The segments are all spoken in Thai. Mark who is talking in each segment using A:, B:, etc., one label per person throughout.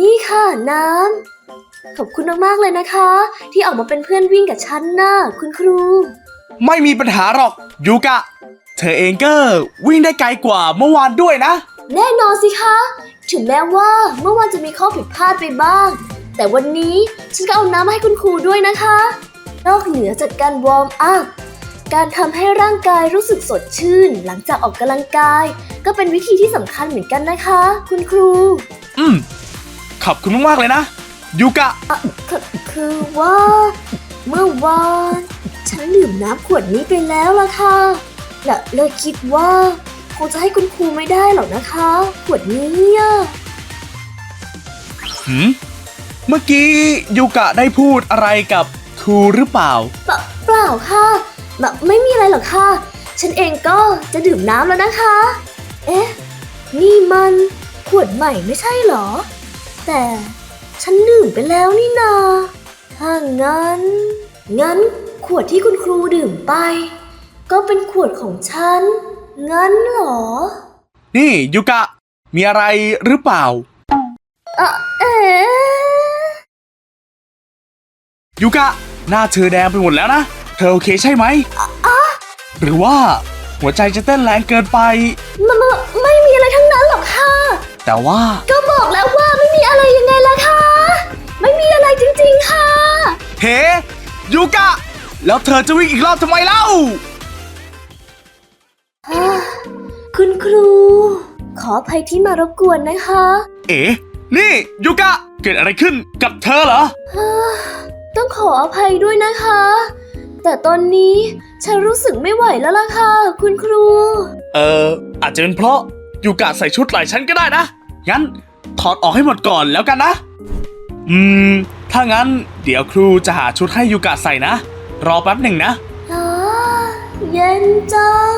A: นี่ค่ะน้ำ ขอบคุณมากๆเลยนะคะ ที่ออกมาเป็นเพื่อนวิ่งกับฉันนะคุณครู
B: ไม่มีปัญหาหรอกยูกะ เธอเองก็วิ่งได้ไกลกว่าเมื่อวานด้วยนะ
A: แน่นอนสิคะ ถึงแม้ว่าเมื่อวานจะมีข้อผิดพลาดไปบ้าง แต่วันนี้ฉันก็เอาน้ำมาให้คุณครูด้วยนะคะ นอกเหนือจากการวอร์มอัพการทำให้ร่างกายรู้สึกสดชื่น หลังจากออกกำลังกาย ก็เป็นวิธีที่สำคัญเหมือนกันนะคะ คุณครู
B: อืมข อบคุณมากๆเลยนะยูกะ
A: คือคือว่า เมื่อวาน ฉันดื่มน้ำขวดนี้ไปแล้วล่ะค่ะและเลยคิดว่าคงจะให้คุณครูไม่ได้หรอกนะคะ ขวดนี้อะ
B: หืม เมื่อกี้ยูกะได้พูดอะไรกับครูหรือเปล่า
A: เปล่าเปล่าค่ะแบบไม่มีอะไรหรอกค่ะ ฉันเองก็จะดื่มน้ำแล้วนะคะ เอ๊ะ นี่มันขวดใหม่ไม่ใช่เหรอ แต่ฉันดื่มไปแล้วนี่นา ถ้างั้น งั้นขวดที่คุณครูดื่มไป ก็เป็นขวดของฉัน งั้นเหรอ
B: นี่ยูกะ มีอะไรหรือเปล่า
A: เอะเอ๊ะ
B: ยูกะ หน้าเธอแดงไปหมดแล้วนะ เธอโอเคใช่ไหม หรือว่าหัวใจจะเต้นแรงเกินไป
A: มันมันไม่มีอะไรทั้งนั้นหรอกค่ะ
B: แต่ว่า
A: ก็บอกแล้วว่าไม่มี อะไรยังไงล่ะคะ ไม่มีอะไรจริงๆค่ะ
B: เฮ้ยูกะ แล้วเธอจะวิ่งอีกรอบทำไมเล่า
A: อ่า คุณครู ขออภัยที่มารบกวนนะคะ
B: เอ๋นี่ยูกะ เกิดอะไรขึ้นกับเธอเหรอ
A: อ่าต้องขออภัยด้วยนะคะ แต่ตอนนี้ฉันรู้สึกไม่ไหวแล้วล่ะค่ะ คุณครู
B: เอออาจจะเป็นเพราะยูกะใส่ชุดหลายชั้นก็ได้นะ งั้น ถอดออกให้หมดก่อนแล้วกันนะ อืม ถ้างั้นเดี๋ยวครูจะหาชุดให้ยูกะใส่นะ รอแป๊บหนึ่งนะ
A: อ่าเย็นจัง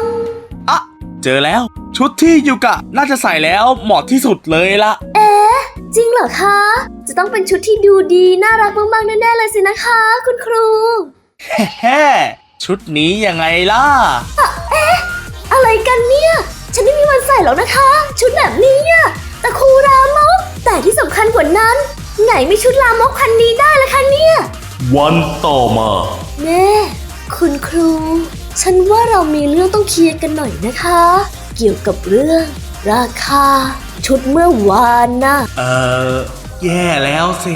B: อะ เจอแล้ว ชุดที่ยูกะน่าจะใส่แล้วเหมาะที่สุดเลยละ
A: เอ๊ะ จริงเหรอคะ จะต้องเป็นชุดที่ดูดีน่ารักมากๆแน่ๆเลยสินะคะ คุณครู
B: แฮ่ชุดนี้ยังไงล่ะ
A: อะไรกันเนี่ย ฉันไม่มีวันใส่หรอกนะคะ ชุดแบบนี้อะแต่ครูรามก แต่ที่สำคัญกว่านั้น ไหนมีชุดลามกพันนี้ได้ล่ะคะเนี่ย
B: วันต่อมา
A: แม่คุณครู ฉันว่าเรามีเรื่องต้องเคลียร์กันหน่อยนะคะ เกี่ยวกับเรื่อง ราคา ชุดเมื่อวานนะ
B: เออแย่แล้วสิ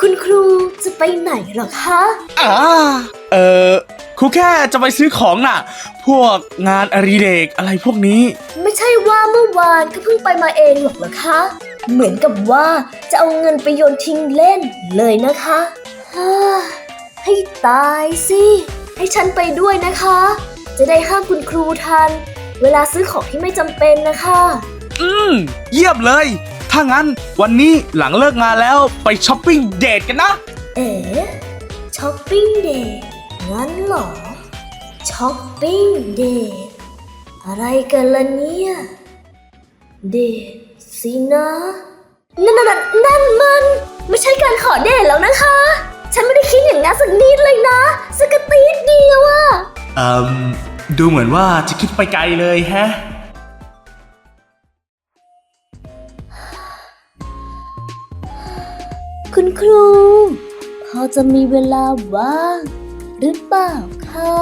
A: คุณครูจะไปไหนเหรอคะ
B: อ่า เออ ครูแค่จะไปซื้อของน่ะ พวกงานอริเรกอะไรพวกนี้
A: ไม่ใช่ว่าเมื่อวานก็เพิ่งไปมาเองหรอกเหรอคะ เหมือนกับว่าจะเอาเงินไปโยนทิ้งเล่นเลยนะคะฮ่าให้ตายสิ ให้ฉันไปด้วยนะคะ จะได้ห้ามคุณครูทัน เวลาซื้อของที่ไม่จำเป็นนะคะ
B: อืม เยี่ยมเลย ถ้างั้นวันนี้หลังเลิกงานแล้วไปช้อปปิ้งเดทกันนะ
A: เอ๋ช้อปปิ้งเดย์ งั้นเหรอช้อปปิ้งเดย์อะไรกันล่ะเนี่ย เดทสินะนั่นนั่นนั่นนั่นมัน ไม่ใช่การขอเดทแล้วนะคะ ฉันไม่ได้คิดอย่างนั้นสักนิดเลยนะสักกะตีดเดียวอะ
B: เอ่มดูเหมือนว่าจะคิดไปไกลเลยแฮะ
A: คุณครู พอจะมีเวลาว่าง หรือเปล่าคะ